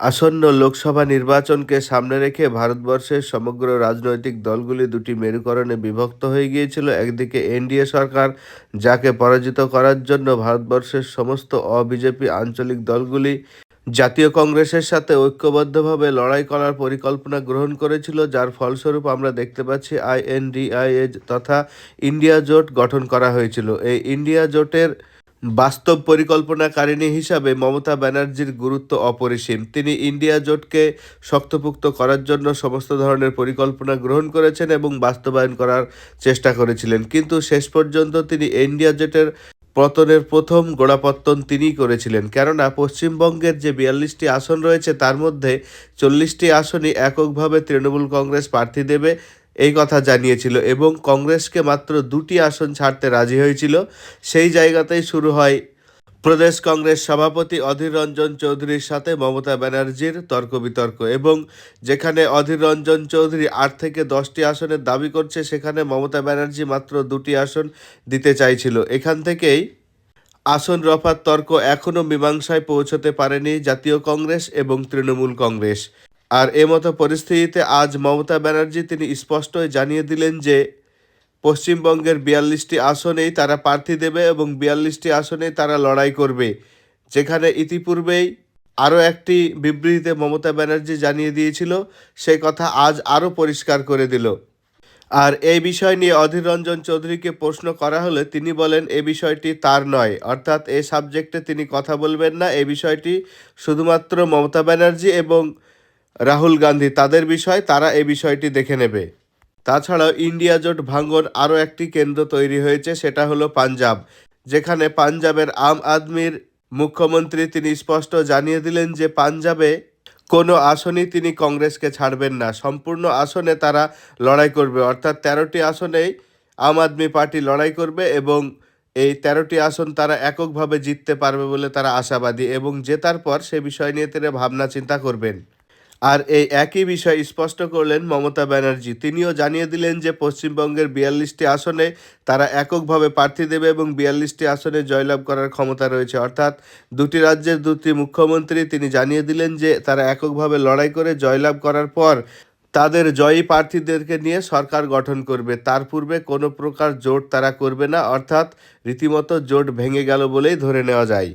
আসন্ন লোকসভা নির্বাচনকে সামনে রেখে ভারতবর্ষের সমগ্র রাজনৈতিক দলগুলি দুটি মেরুকরণে বিভক্ত হয়ে গিয়েছিল। একদিকে এনডিএ সরকার, যাকে পরাজিত করার জন্য ভারতবর্ষের সমস্ত অবিজেপি আঞ্চলিক দলগুলি জাতীয় কংগ্রেসের সাথে ঐক্যবদ্ধভাবে লড়াই করার পরিকল্পনা গ্রহণ করেছিল, যার ফলস্বরূপ আমরা দেখতে পাচ্ছি আইএনডিআইএ তথা ইন্ডিয়া জোট গঠন করা হয়েছিল। এই ইন্ডিয়া জোটের বাস্তব পরিকল্পনাকারিণী হিসাবে মমতা ব্যানার্জির গুরুত্ব অপরিসীম। তিনি ইন্ডিয়া জোটকে শক্তপুক্ত করার জন্য সমস্ত ধরনের পরিকল্পনা গ্রহণ করেছেন এবং বাস্তবায়ন করার চেষ্টা করেছিলেন। কিন্তু শেষ পর্যন্ত তিনি ইন্ডিয়া জোটের পতনের প্রথম গোড়াপত্তন তিনিই করেছিলেন। কেননা, পশ্চিমবঙ্গের যে বিয়াল্লিশটি আসন রয়েছে, তার মধ্যে চল্লিশটি আসনই এককভাবে তৃণমূল কংগ্রেস প্রার্থী দেবে। এই কথা জানিয়েছিল এবং কংগ্রেসকে মাত্র দুটি আসন ছাড়তে রাজি হয়েছিল। সেই জায়গাতেই শুরু হয় প্রদেশ কংগ্রেস সভাপতি অধীর রঞ্জন চৌধুরীর সাথে মমতা ব্যানার্জির তর্ক বিতর্ক এবং যেখানে অধীর রঞ্জন চৌধুরী আট থেকে দশটি আসনের দাবি করছে, সেখানে মমতা ব্যানার্জি মাত্র দুটি আসন দিতে চাইছিল। এখান থেকেই আসন রফার তর্ক এখনও মীমাংসায় পৌঁছতে পারেনি জাতীয় কংগ্রেস এবং তৃণমূল কংগ্রেস। আর এমতো পরিস্থিতিতে আজ মমতা ব্যানার্জি তিনি স্পষ্টই জানিয়ে দিলেন যে পশ্চিমবঙ্গের বিয়াল্লিশটি আসনেই তারা প্রার্থী দেবে এবং বিয়াল্লিশটি আসনেই তারা লড়াই করবে। যেখানে ইতিপূর্বেই আরও একটি বিবৃতিতে মমতা ব্যানার্জি জানিয়ে দিয়েছিল, সে কথা আজ আরও পরিষ্কার করে দিল। আর এই বিষয় নিয়ে অধীর রঞ্জন চৌধুরীকে প্রশ্ন করা হলে তিনি বলেন, এ বিষয়টি তার নয়। অর্থাৎ এ সাবজেক্টে তিনি কথা বলবেন না। এ বিষয়টি শুধুমাত্র মমতা ব্যানার্জি এবং রাহুল গান্ধী তাদের বিষয়, তারা এই বিষয়টি দেখে নেবে। তাছাড়াও ইন্ডিয়া জোট ভাঙ্গন আরও একটি কেন্দ্র তৈরি হয়েছে, সেটা হলো পাঞ্জাব। যেখানে পাঞ্জাবের আম আদমির মুখ্যমন্ত্রী তিনি স্পষ্ট জানিয়ে দিলেন যে পাঞ্জাবে কোনো আসনই তিনি কংগ্রেসকে ছাড়বেন না। সম্পূর্ণ আসনে তারা লড়াই করবে, অর্থাৎ তেরোটি আসনেই আম আদমি পার্টি লড়াই করবে এবং এই তেরোটি আসন তারা এককভাবে জিততে পারবে বলে তারা আশাবাদী এবং জেতার পর সে বিষয় নিয়ে তিনি ভাবনা চিন্তা করবেন। আর এই একই বিষয় স্পষ্ট করলেন মমতা ব্যানার্জি। তিনিও জানিয়ে দিলেন যে, পশ্চিমবঙ্গের বিয়াল্লিশটি আসনে তারা এককভাবে প্রার্থী দেবে এবং বিয়াল্লিশটি আসনে জয়লাভ করার ক্ষমতা রয়েছে। অর্থাৎ দুটি রাজ্যের দুটি মুখ্যমন্ত্রী তিনি জানিয়ে দিলেন যে, তারা এককভাবে লড়াই করে জয়লাভ করার পর তাদের জয়ী প্রার্থীদেরকে নিয়ে সরকার গঠন করবে। তার পূর্বে কোনো প্রকার জোট তারা করবে না। অর্থাৎ রীতিমতো জোট ভেঙে গেল বলেই ধরে নেওয়া যায়।